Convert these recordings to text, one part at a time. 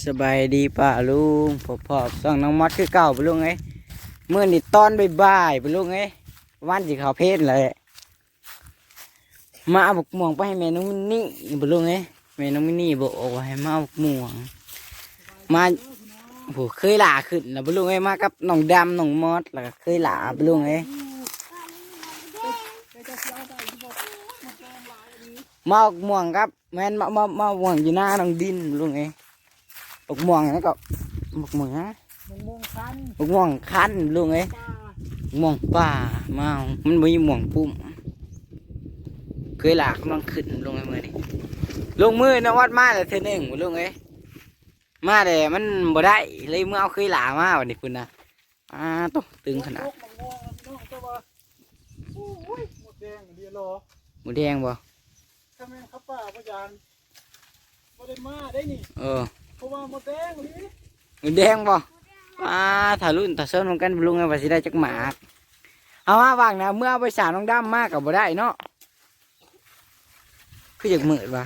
สบายดีป่ะลุงพอพอส่องน้องมอดคือเก่าปลุงไอ้เมื่อนี่ตอนบ่ายๆปลุงไอ้วันสิเขาเพศเลยมาเอาบกม่วงไปให้แม่น้องมินนี่ปลุงไอ้แม่น้องมินนี่บอกว่าให้มาเอาบกม่วง มาโหเคยหลาขึ้นแล้วปลุงไอ้มากับน้องดำน้องมอดแล้วก็เคยหลาปลุงไอ้มาเอกม่วงครับแม่นมามามาม่วงอยู่หน้าน้องดินปะลุงไอ้ บกม่วงแล้วก็บกม่วงนะมันม่วงคันบกม่วงคันลุงเอ้ยปลาม่วงป่ามาเอามันมีม่วงปุ่มเคยหลากกำลังขึ้นลงไอ้มือนี่ลงมือนวัดมาแต่เธอหนึ่งลุงเอ้ยมาแต่มันบ่ได้เลยเมื่อเอาเคยหลามาวันนี้คุณนะอ่าตกตึงขนาดมันม่วงน้องตัวว่าโอ้ยหมดแดงเดียวรอหมูแดงบ่ถ้าแม่งเขาป่าพยานบ่ได้มาได้นี่เออเพ ราะว่าหมดแดงนี่หมูแดงบ่อ่าถ้ารุ่นถ้าเซิร์นกันลุงไอ้ว่าสิได้จักหมากเอามาว่างนะเมื่อเอาไปสาวน้องดำมากกับบ่ได้เนาะคืออยากมืดว่ะ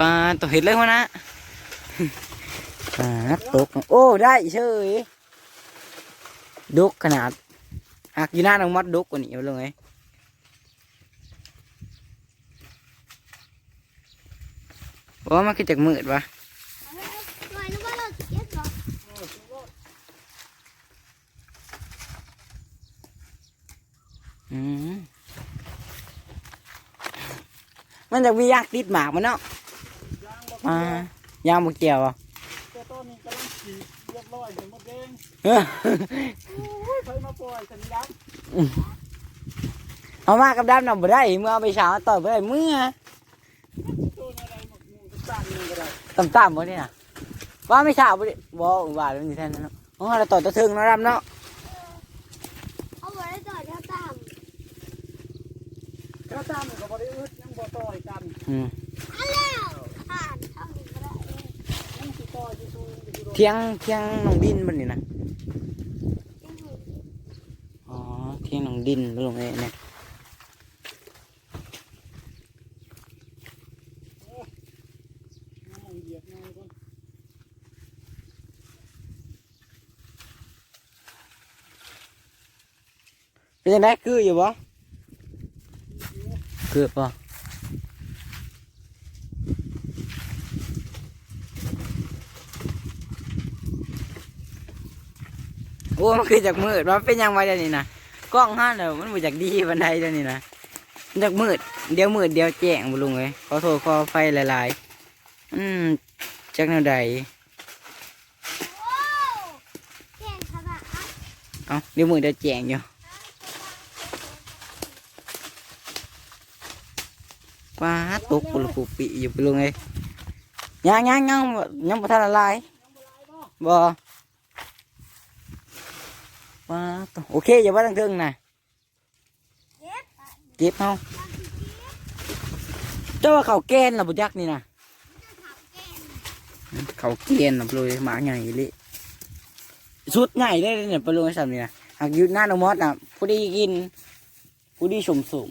ปลาตัวเห็ดเลยวะนะปลาตกโอ้ได้เฉยดุกขนาดหักยู่หน้าน้องมัดดุกกว่านี้เอาลง ไงว่ามันคือจากมืดวะอืมมันจะมียากติดหมากมันเนาะยางบ่อ่ายางบกเจียวอะแต่ตอนนี้กำลังขีดเรียบร้อยเห็นหมดแดงเอ้อโอ้ยใครมาปล่อยสัญญาณเอามากับดำนำบ่ได้เมื่อเอาไปเช้าต่อยบ่ได้เมื่อ ตัวอะไรหมดม่วงก็สั่งนี่ก็ได้ ต่ำต่ำบ่ได้น่ะว่าไม่เช้าบ่ได้บ่ว่าแล้วมันอยู่แท่นั้นเนาะอ๋อเราต่อยตะถึงเนาะดำเนาะเอาไว้ต่อเท่าตามข้าวตามนี่ก็บ่ได้อึดยังบ่ต่อยกันอืมอันแล้วผ่านทำก็ได้ยังสิต่อยอยู่สูงอยู่ดอกเที่ยงเที่ยงน้องดินบ่นี่นะอ๋อเที่ยงน้องดินบ่ลงเอ้เนี่ย น้ำเหยียบง่ายก่อน เป็นจังไดคืออยู่บ่คือบ่โอ้มันคือจากมืดว่าเป็นหยังไงเดี๋ยวนี้นะกล้องห้าเดี๋ยวมันมาจากดีบันไดเดี๋ยวนี้นะมันจากมืดเดี๋ยวมืดเดี๋ยวแจ้งบุลุงเลยขอโทษขอไฟหลายๆอืมจากแนวใดโอ้เก่งขนาดนั้นเอาเดี๋ยวมืดเดี๋ยวแจ้งอยู่ ว้าตกปุลปุปีอยู่บุลุงเลยยังยังยังยังบ่ทันละลายบ่ว้าโอเคอย่าว่าตั้งเทิงนะเย็บเก็บเอาเจ้าว่าเขาแกนหรอบุจักนี่นะจะเขาเกียนนะปลุยหมาใหญ่เลยชุดใหญ่เลยเนี่ยปลุยสัมนี่นะหากยืดหน้าน้องมอสอะผู้ดีกินผู้ดีสมสม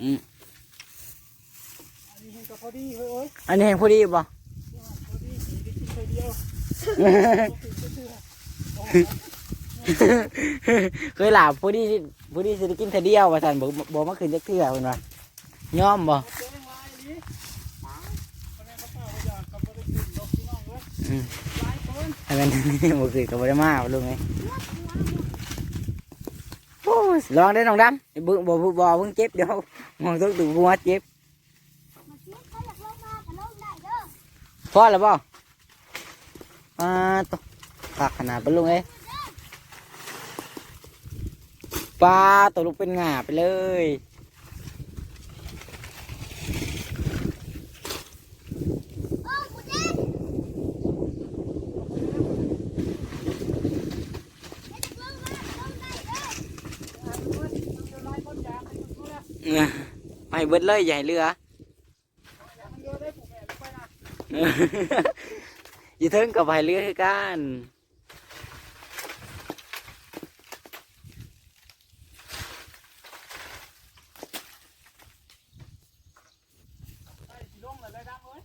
อันนี้ก็พอดีเฮ้ยเอ้ยอันนี้เห็นผู้ดีบ่พอดีสีได้กินไปเดียวเคยหลาบผู้ดีผู้ดีสิได้กินแต่เดียวว่าสันบอกบอกมาคืนจักเทื่อคนว่าย่อมบ่แดงลายนี้หมาคนนี้เขาเปล่าอยากเขาไม่ได้กินนกพี่น้องเลยอืมลายต้นให้มันบ่คืนกับบ่ได้มาปลุงไงโอ้ยลองได้น้องดำบ่บ่บ่บ่เพิ่งเจ็บเดี๋ยวมองต้องดูหัวเจ็บ มาเช็ดเขาอยากลงมาก็ลงได้เด้อ พอแล้วบ่อ่าตกปากขนาดปะลุงเอ้ยปลาตัวลูกเป็นหงาไปเลยโอ้กูเด้เช็ดลงมาลงได้เด้อลายต้นยางให้มันเขาละเออไม่เบิดเลยใหญ่เรือ มันเยอะได้ผมแอบไปนะ อ ย่าเทิงกับใบเรือคือกันไอ้สีลงเลยได้ดังเว้ย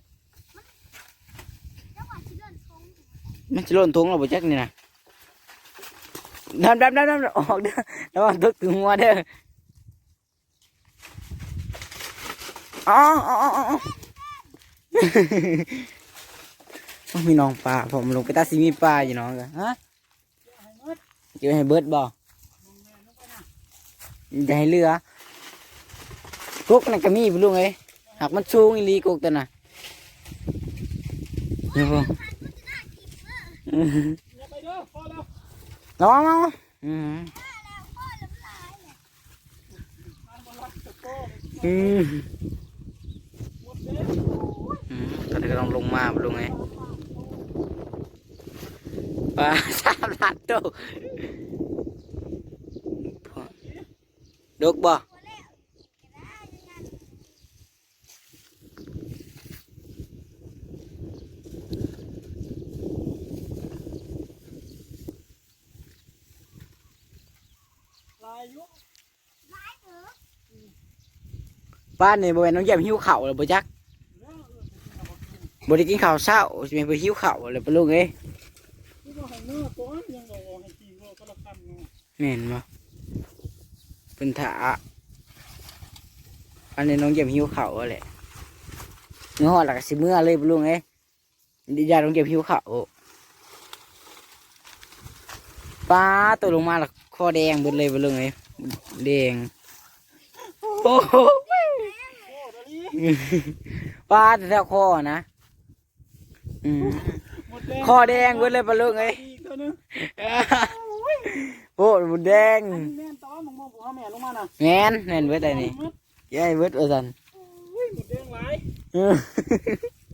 มันจะหล่นทงเราบ่จักนี่นะดับดับดับดับออกเด้อระวังตกถึงหัวเด้ออ๋ออ๋ออ๋อ อ๋อโอ้มีน้องปลาผมลงไปตาซีมีปลาอยู่น้องกันฮะเกี่ยวให้เบิดบ่จะให้เรือกุกนั่นก็มีไปลุงเอ้ยหากมันสูงอีหลีกุกตัวน่ะเดี๋ยวพงอย่าไปเด้อพอแล้วระวังระวังอืมมันบ่รักจะโตอืม หมดเด้ออืมก็เลยต้องลงมาลงไงปลาสามลัดโตดกบ่ลายอยู่บ้านนี่บ่แม่นน้องแย้มหิวข้าวแล้วบ่จัก เด้อเออเอา บ่กินบ่ได้กินข้าวเช้าสิแม่นไปหิวข้าวแล้วปะลุงเอ้ยคือบ่ให้เนื้อตัวยังบ่ให้กินว่าก็ละคันเนาะแม่นบ่เพิ่นถาอันนี้น้องแย้มหิวข้าวแหละเมื่อฮอดแล้วก็สิเมื่อเลยปะลุงเอ้ยดิยาน้องแย้มหิวข้าวปลาตัวลงมาแล้วคอแดงเบิดเลยปะลุงเอ้ยแดงโอ้โหโอ้เดี๋ยวนี้ปลาแถวคอนะ อืมหมดแดงคอแดงเบิดเลยปะลุงเอ้ยอีกตัวหนึงโอ้หมดแดงอันนี้แม่นตอนมึงมองผู้หาแม่ลงมาน่ะแม่นแม่นเบิดได้นี่หมดยายเบิดว่าซั่นอุ้ยหมดแดงหลายเออ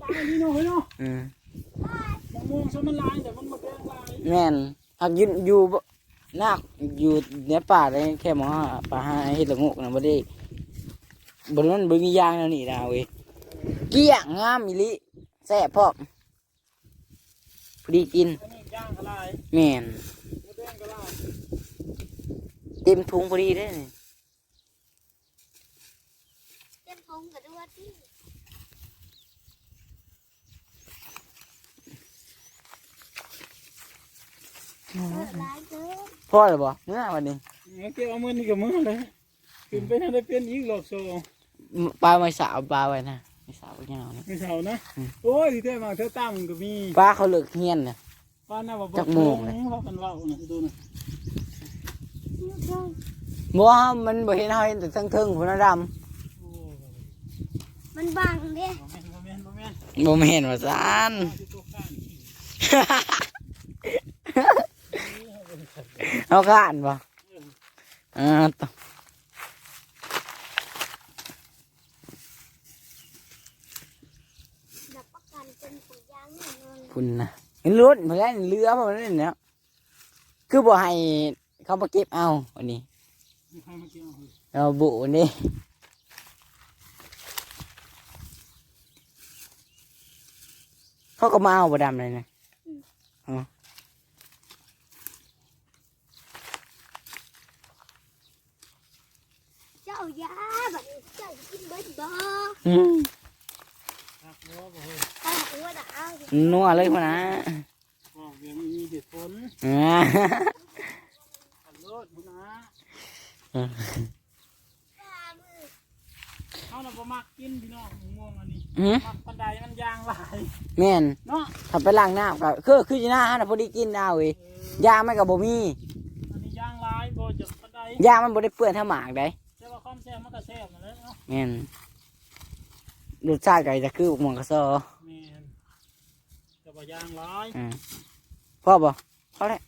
หลายนี่เนาะเฮ้ยเนาะเออมองมองซะมันหลายแต่มันหมดแดงหลายแม่นหักยืนอยู่บ่นาคอยู่ในป่าได้แค่หมอป่าหาเฮ็ดละงกน่ะบ่ได้บ่นั้นบ่มียางแล้วนี่นะเว้ยเกี้ยงงามอีหลิแซ่บพร้อมพอ ดีกินอันนี้ย่างก็หลายแม่นหมดแดงก็หลายเต็มถุงพอดีเด้นี่เต็มพงกับด้วยที่เออหลายเกินพอแล้วบ่เมื่อวันนี้เอาเก็บเอามือนี่กับมือเลยขึ้นไปให้ได้เป็นอีกรอบสองปลาไม่สาวปลาไว้นะ ไม่สาวยาวนะไม่เท่านะโอ้ยที่แท้มาเท่าตั้มก็มีปลาเขาเลิกเฮียนน่ะ ป้าหน้าบ่จักโมงเลยเพราะมันเว้านะดูนะบ่ว่ามันบ่เห็นเฮาเห็นแต่เทิงๆพุ่นน่ะดำโอ้ยมันบังเด้บ่แม่นบ่แม่นบ่แม่นบ่แม่นว่าซานมาที่ตัวข้างนี่เอาข้านบ่อ่าต่อ ดับประกันเป็นถุงยาง แน่นอนคุณนะเห็นรถเพิ่นได้เรือบ่นั่นแหล้วคือบ่ให้เขามาเก็บเอาวันนี้ให้มาเกี่ยวเอาเราบุนี่เขาก็มาเอาบ่ดำเลยนะเจ้ายาบัดนี้เจ้ากินเบิดบ่อืม ครับบ่บ่เฮ้ยเอาหัวดาวนัวเลยพ่อนะบ่เดี๋ยวมีเหตุผลอ่าขันรถพุ่นนะเฮาน่ะบ่มักกินพี่น้องมะม่วงอันนี้หืมมักปานใดมันยางหลายแม่นเนาะถ้าไปล้างน้ำก็คือคือจีน่าฮะนะพอดีกินเอาเว้ยเออยางมันก็บ่มีอันนี้ยางหลายบ่จะปานใดยางมันบ่ได้เปื้อนถ้าหมากได้แต่ว่าความแซ่บมันก็แซ่บนั่นแหละเนาะแม่นรสชาติก็จะคือหมวงกระซอแม่น แต่ว่ายางหลายอืมพ่อบ่พอแล้ว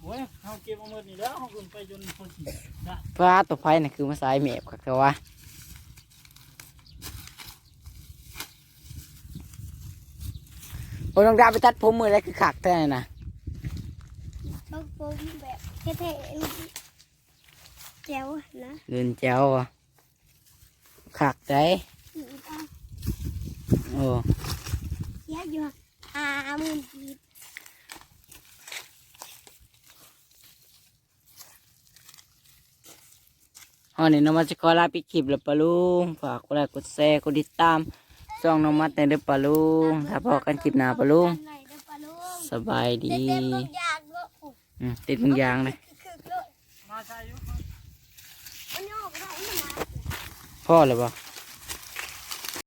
โอ้ยเขาเก็บเอาเงินนี่แล้วเขาขึ้นไปจนคนขี่ได้ปลาตัวไฟน่ะคือมาสายเมบคักแต่ว่าโอ้ยน้องดาวไปตัดผมมือแล้วคือขักแท้น่ะบางผมแบบเท่ๆแจ๋วนะเดินเจ้าอะขักได้สีตาโอ้ เสียอยู่ห้าหมื่นกีบฮอนี่น้องมาจะขอลาปิดคลิปแล้วปะลุงฝากกดไลค์กดแชร์กดติดตามช่องน้องมัดในเด้อปะลุงถ้าพอกันคลิปหน้าปะลุงไหนเด้อปะลุงงสบายดี เต็มๆลงยางก็โอ้อืมติดบางอยางเลยคือๆเลยมาใช่ยุมันโยกได้มันมา พ่อเลยบ่